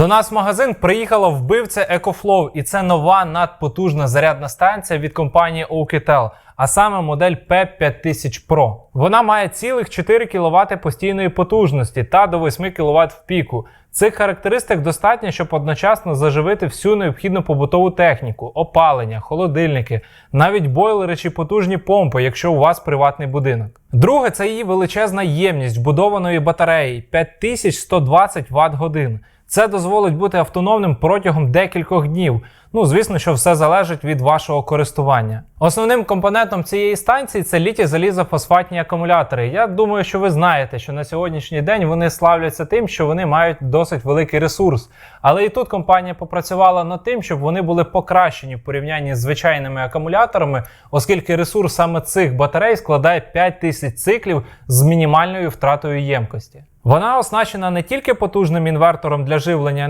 До нас в магазин приїхала вбивця EcoFlow, і це нова надпотужна зарядна станція від компанії Oukitel, а саме модель P5000 Pro. Вона має цілих 4 кВт постійної потужності та до 8 кВт в піку. Цих характеристик достатньо, щоб одночасно заживити всю необхідну побутову техніку, опалення, холодильники, навіть бойлери чи потужні помпи, якщо у вас приватний будинок. Друге, це її величезна ємність вбудованої батареї 5120 Вт годин. Це дозволить бути автономним протягом декількох днів. Ну, звісно, що все залежить від вашого користування. Основним компонентом цієї станції це літі залізофосфатні акумулятори. Я думаю, що ви знаєте, що на сьогоднішній день вони славляться тим, що вони мають досить великий ресурс. Але і тут компанія попрацювала над тим, щоб вони були покращені в порівнянні з звичайними акумуляторами, оскільки ресурс саме цих батарей складає 5000 циклів з мінімальною втратою ємкості. Вона оснащена не тільки потужним інвертором для живлення